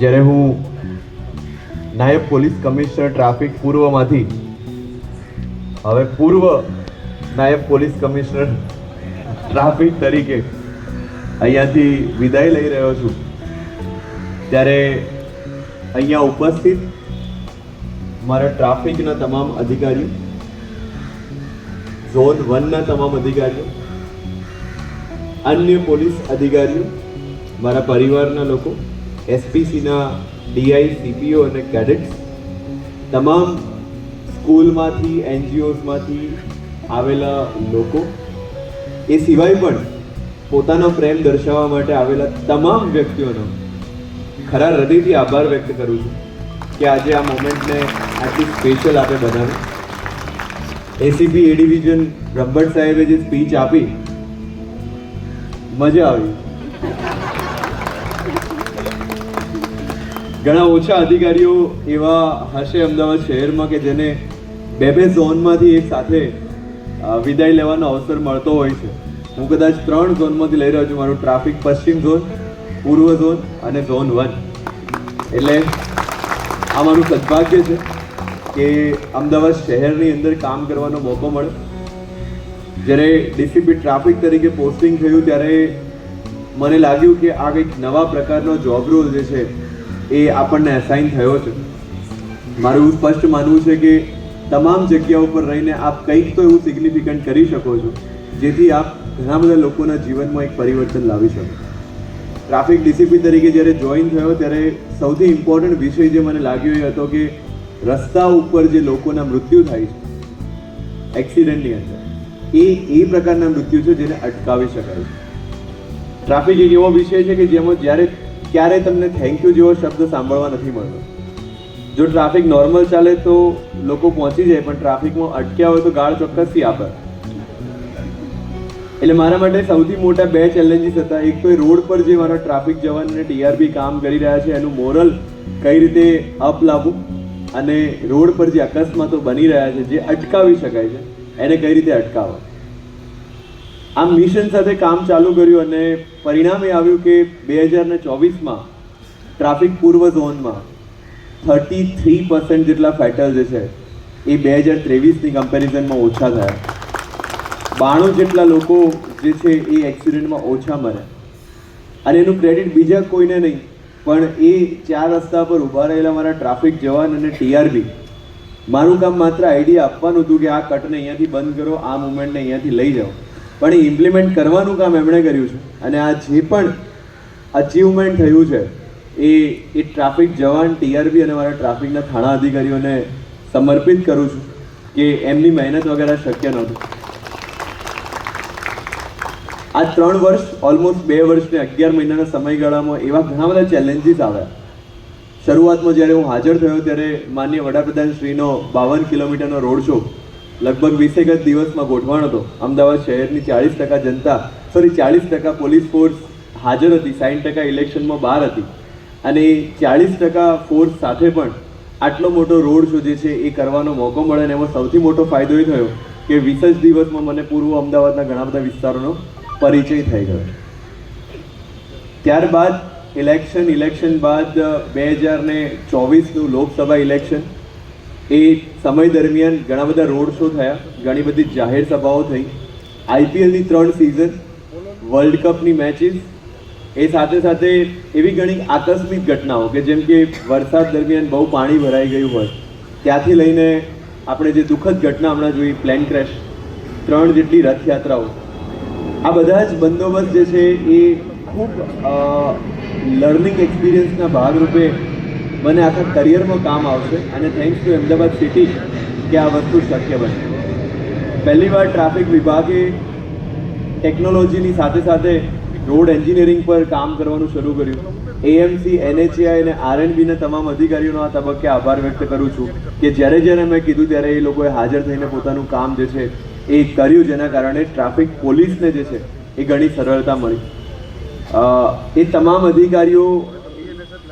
જ્યારે હું નાયબ પોલીસ કમિશનર ટ્રાફિક પૂર્વમાંથી, હવે પૂર્વ નાયબ પોલીસ કમિશનર ટ્રાફિક તરીકે અહીંયાથી વિદાય લઈ રહ્યો છું. ત્યારે અહીંયા ઉપસ્થિત મારા ટ્રાફિકના તમામ અધિકારીઓ, ઝોન વનના તમામ અધિકારીઓ, અન્ય પોલીસ અધિકારીઓ, મારા પરિવારના લોકો એસપીસીના ડીઆઈ સીપીઓ અને કેડેટ્સ તમામ સ્કૂલમાંથી એનજીઓઝમાંથી આવેલા લોકો, એ સિવાય પણ પોતાનો પ્રેમ દર્શાવવા માટે આવેલા તમામ વ્યક્તિઓનો ખરા હૃદયથી આભાર વ્યક્ત કરું છું કે આજે આ મોમેન્ટને આટલી સ્પેશિયલ આપણે બનાવી એસીપી એ ડિવિઝન બ્રહ્મભટ્ટ સાહેબે જે સ્પીચ આપી, મજા આવી. ઘણા ઓછા અધિકારીઓ એવા હશે અમદાવાદ શહેરમાં કે જેને બે બે ઝોનમાંથી એક સાથે વિદાય લેવાનો અવસર મળતો હોય છે. હું કદાચ ત્રણ ઝોનમાંથી લઈ રહ્યો છું. મારું ટ્રાફિક પશ્ચિમ ઝોન, પૂર્વ ઝોન અને ઝોન વન. એટલે આ મારું સદભાગ્ય છે કે અમદાવાદ શહેરની અંદર કામ કરવાનો મોકો મળે. જ્યારે ડીસીપી ટ્રાફિક તરીકે પોસ્ટિંગ થયું ત્યારે મને લાગ્યું કે આ કંઈક નવા પ્રકારનો જોબ રોલ જે છે એ આપણને અસાઇન થયો છે. મારું સ્પષ્ટ માનવું છે કે તમામ જગ્યા ઉપર રહીને આપ કંઈક તો એવું સિગ્નિફિકન્ટ કરી શકો છો, જેથી આપ ઘણા બધા લોકોના જીવનમાં એક પરિવર્તન લાવી શકો. ટ્રાફિક ડિસિપ્લિન તરીકે જ્યારે જોઈન થયો, ત્યારે સૌથી ઇમ્પોર્ટન્ટ વિષય જે મને લાગ્યો એ હતો કે રસ્તા ઉપર જે લોકોના મૃત્યુ થાય છે એક્સિડન્ટની અંદર, એ એ પ્રકારના મૃત્યુ છે જેને અટકાવી શકાય છે. ટ્રાફિક એક એવો વિષય છે કે જેમાં જ્યારે ક્યારે તમને થેન્ક યુ જેવો શબ્દ સાંભળવા નથી મળતો. જો ટ્રાફિક નોર્મલ ચાલે તો લોકો પહોંચી જાય, પણ ટ્રાફિકમાં અટક્યા હોય તો ગાળ ચોક્કસથી આપે. એટલે મારા માટે સૌથી મોટા બે ચેલેન્જીસ હતા. એક તો એ રોડ પર જે મારા ટ્રાફિક જવાન અને ટીઆરબી કામ કરી રહ્યા છે, એનું મોરલ કઈ રીતે અપ લાવવું અને રોડ પર જે અકસ્માતો બની રહ્યા છે, જે અટકાવી શકાય છે, એને કઈ રીતે અટકાવવા? આ મિશન સાથે કામ ચાલુ કર્યું અને પરિણામે આવ્યું કે બે હજાર ને ચોવીસમાં ટ્રાફિક પૂર્વ ઝોનમાં થર્ટી થ્રી પર્સન્ટ જેટલા ફેટલ જે છે, એ બે હજાર ત્રેવીસની કમ્પેરિઝનમાં ઓછા થયા. બાણું જેટલા લોકો જે છે, એ એક્સિડન્ટમાં ઓછા મર્યા. અને એનું ક્રેડિટ બીજા કોઈને નહીં, પણ એ ચાર રસ્તા પર ઊભા રહેલા મારા ટ્રાફિક જવાન અને ટીઆરબી મારું કામ માત્ર આઈડિયા આપવાનું હતું કે આ કટને અહીંયાથી બંધ કરો, આ મુવમેન્ટને અહીંયાથી લઈ જાઓ. પણ એ ઇમ્પ્લિમેન્ટ કરવાનું કામ એમણે કર્યું છે. અને આ જે પણ અચીવમેન્ટ થયું છે, એ એ ટ્રાફિક જવાન ટીઆરબી અને મારા ટ્રાફિકના થાણા અધિકારીઓને સમર્પિત કરું છું કે એમની મહેનત વગેરે શક્ય નહોતું. આ ત્રણ વર્ષ ઓલમોસ્ટ બે વર્ષને અગિયાર મહિનાના સમયગાળામાં એવા ઘણા બધા ચેલેન્જીસ આવ્યા. શરૂઆતમાં જ્યારે હું હાજર થયો ત્યારે માન્ય વડાપ્રધાન શ્રીનો બાવન કિલોમીટરનો રોડ શો લગભગ વીસેક જ દિવસમાં ગોઠવાણ હતો. અમદાવાદ શહેરની ચાળીસ ટકા જનતા સોરી ચાળીસ ટકા પોલીસ ફોર્સ હાજર હતી સાઠ ટકા ઇલેક્શનમાં બહાર હતી. અને ચાળીસ ટકા ફોર્સ સાથે પણ આટલો મોટો રોડ શો જે છે, એ કરવાનો મોકો મળે અને એમાં સૌથી મોટો ફાયદો એ થયો કે વીસ જ દિવસમાં મને પૂર્વ અમદાવાદના ઘણા બધા વિસ્તારોનો પરિચય થઈ ગયો. ત્યારબાદ ઇલેક્શન ઇલેક્શન બાદ, બે હજાર ને ચોવીસનું લોકસભા ઇલેક્શન એ સમય દરમિયાન ઘણા બધા રોડ શો થયા, ઘણી બધી જાહેર સભાઓ થઈ. આઈપીએલની ત્રણ સિઝન વર્લ્ડ કપની મેચિસ એ સાથે સાથે એવી ઘણી આકસ્મિક ઘટનાઓ કે જેમ કે વરસાદ દરમિયાન બહુ પાણી ભરાઈ ગયું હોય. ત્યાંથી લઈને આપણે જે દુઃખદ ઘટના હમણાં જોઈ પ્લેન ક્રેશ ત્રણ જેટલી રથયાત્રાઓ. આ બધા જ બંદોબસ્ત જે છે એ ખૂબ લર્નિંગ એક્સપિરિયન્સના ભાગરૂપે મને આખા કરિયરમાં કામ આવશે અને થેન્ક્સ ટુ અમદાવાદ સિટી કે આ વસ્તુ શક્ય બની. પહેલી વાર ટ્રાફિક વિભાગે ટેકનોલોજીની સાથે સાથે રોડ એન્જિનિયરિંગ પર કામ કરવાનું શરૂ કર્યું. એએમસી એનએચએઆઈ અને આરએનબીના તમામ અધિકારીઓનો આ તબક્કે આભાર વ્યક્ત કરું છું કે જ્યારે જ્યારે મેં કીધું ત્યારે એ લોકોએ હાજર થઈને પોતાનું કામ જે છે એ કર્યું જેના કારણે ટ્રાફિક પોલીસને જે છે એ ઘણી સરળતા મળી. એ તમામ અધિકારીઓ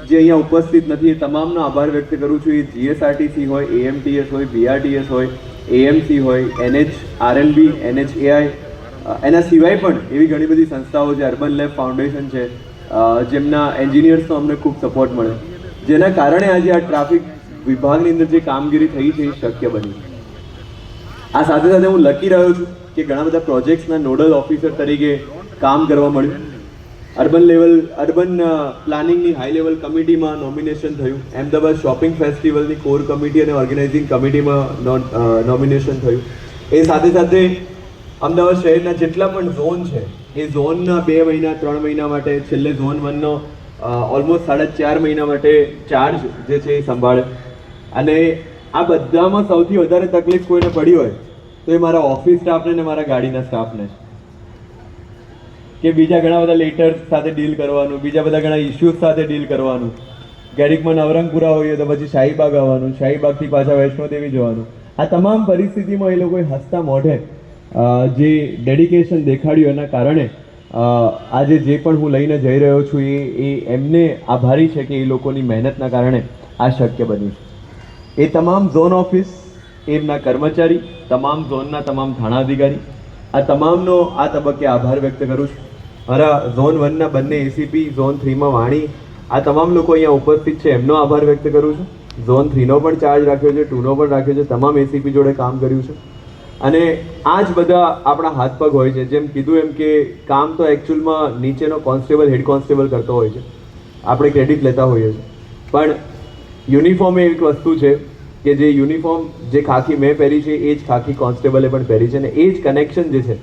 જે અહીંયા ઉપસ્થિત નથી, એ તમામનો આભાર વ્યક્ત કરું છું. એ જીએસઆરટીસી હોય એએમટીએસ હોય બીઆરટીએસ હોય એએમસી હોય એનએચ આરએનબી એનએચએઆઈ એના સિવાય પણ એવી ઘણી બધી સંસ્થાઓ જે અર્બન લેબ ફાઉન્ડેશન છે જેમના એન્જિનિયર્સનો અમને ખૂબ સપોર્ટ મળે. જેના કારણે આજે આ ટ્રાફિક વિભાગની અંદર જે કામગીરી થઈ છે, એ શક્ય બની. આ સાથે સાથે હું લખી રહ્યો છું કે ઘણા બધા પ્રોજેક્ટ્સના નોડલ ઓફિસર તરીકે કામ કરવા મળ્યું. અર્બન લેવલ, અર્બન પ્લાનિંગની હાઈ લેવલ કમિટીમાં નોમિનેશન થયું. અમદાવાદ શોપિંગ ફેસ્ટિવલની કોર કમિટી અને ઓર્ગેનાઇઝિંગ કમિટીમાં નોમિનેશન થયું. એ સાથે સાથે અમદાવાદ શહેરના જેટલા પણ ઝોન છે, એ ઝોનના બે મહિના, ત્રણ મહિના માટે, છેલ્લે ઝોન વનનો ઓલમોસ્ટ સાડા ચાર મહિના માટે ચાર્જ જે છે એ સંભાળે. અને આ બધામાં સૌથી વધારે તકલીફ કોઈને પડી હોય તો એ મારા ઓફિસ સ્ટાફને ને મારા ગાડીના સ્ટાફને કે બીજા ઘણા બધા લેટર્સ સાથે ડીલ કરવાનું, બીજા બધા ઘણા ઇશ્યુઝ સાથે ડીલ કરવાનું. ગેરિકમાં નવરંગપુરા હોઈએ તો પછી શાહીબાગ આવવાનું, શાહીબાગથી પાછા વૈષ્ણોદેવી જવાનું. આ તમામ પરિસ્થિતિમાં એ લોકોએ હસતા મોઢે જે ડેડિકેશન દેખાડ્યું એના કારણે આજે જે પણ હું લઈને જઈ રહ્યો છું એ એ એમને આભારી છે કે એ લોકોની મહેનતના કારણે આ શક્ય બન્યું છે. એ તમામ ઝોન ઓફિસ એમના કર્મચારી, તમામ ઝોનના તમામ થાણા અધિકારી આ તમામનો આ તબક્કે આભાર વ્યક્ત કરું છું. મારા ઝોન વનના બંને એસીપી ઝોન થ્રીમાં વાણી, આ તમામ લોકો અહીંયા ઉપસ્થિત છે. એમનો આભાર વ્યક્ત કરું છું. ઝોન થ્રીનો પણ ચાર્જ રાખ્યો છે ટુનો પણ રાખ્યો છે, તમામ એસીપી જોડે કામ કર્યું છે. અને આ જ બધા આપણા હાથ પગ હોય છે. જેમ કીધું એમ કે કામ તો એકચ્યુઅલમાં નીચેનો કોન્સ્ટેબલ હેડ કોન્સ્ટેબલ કરતો હોય છે. આપણે ક્રેડિટ લેતા હોઈએ છીએ. પણ યુનિફોર્મ એ એક વસ્તુ છે કે જે યુનિફોર્મ જે ખાખી મેં પહેરી છે, એ જ ખાખી કોન્સ્ટેબલે પણ પહેરી છે અને એ જ કનેક્શન જે છે,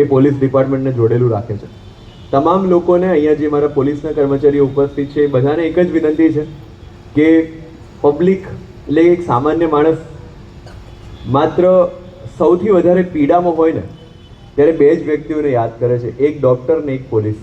એ પોલીસ ડિપાર્ટમેન્ટને જોડેલું રાખે છે. તમામ લોકોને અહીંયા જે મારા પોલીસના કર્મચારીઓ ઉપસ્થિત છે બધાને એક જ વિનંતી છે કે પબ્લિક, એટલે એક સામાન્ય માણસ, માત્ર સૌથી વધારે પીડામાં હોય ને, ત્યારે બે જ વ્યક્તિઓને યાદ કરે છે, એક ડૉક્ટર ને એક પોલીસ.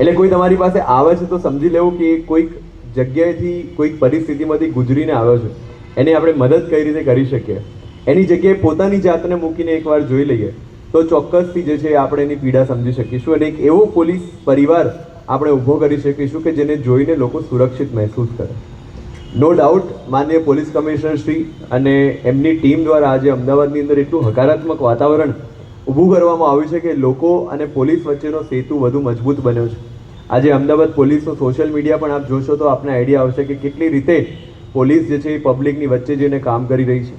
એટલે કોઈ તમારી પાસે આવે છે તો સમજી લેવું કે કોઈક જગ્યાએથી, કોઈક પરિસ્થિતિમાંથી ગુજરીને આવ્યો છે. એની આપણે મદદ કઈ રીતે કરી શકીએ? એની જગ્યાએ પોતાની જાતને મૂકીને એકવાર જોઈ લઈએ. તો ચોક્કસથી જે છે આપણે એની પીડા સમજી શકીશું અને એક એવો પોલીસ પરિવાર આપણે ઊભો કરી શકીશું કે જેને જોઈને લોકો સુરક્ષિત મહેસૂસ કરે. નો ડાઉટ માન્ય પોલીસ કમિશનર શ્રી અને એમની ટીમ દ્વારા આજે અમદાવાદની અંદર એટલું હકારાત્મક વાતાવરણ ઊભું કરવામાં આવ્યું છે કે લોકો અને પોલીસ વચ્ચેનો સેતુ વધુ મજબૂત બન્યો છે. આજે અમદાવાદ પોલીસનો સોશિયલ મીડિયા પણ આપ જોશો તો આપને આઈડિયા આવશે કે કેટલી રીતે પોલીસ જે છે એ પબ્લિકની વચ્ચે જઈને કામ કરી રહી છે.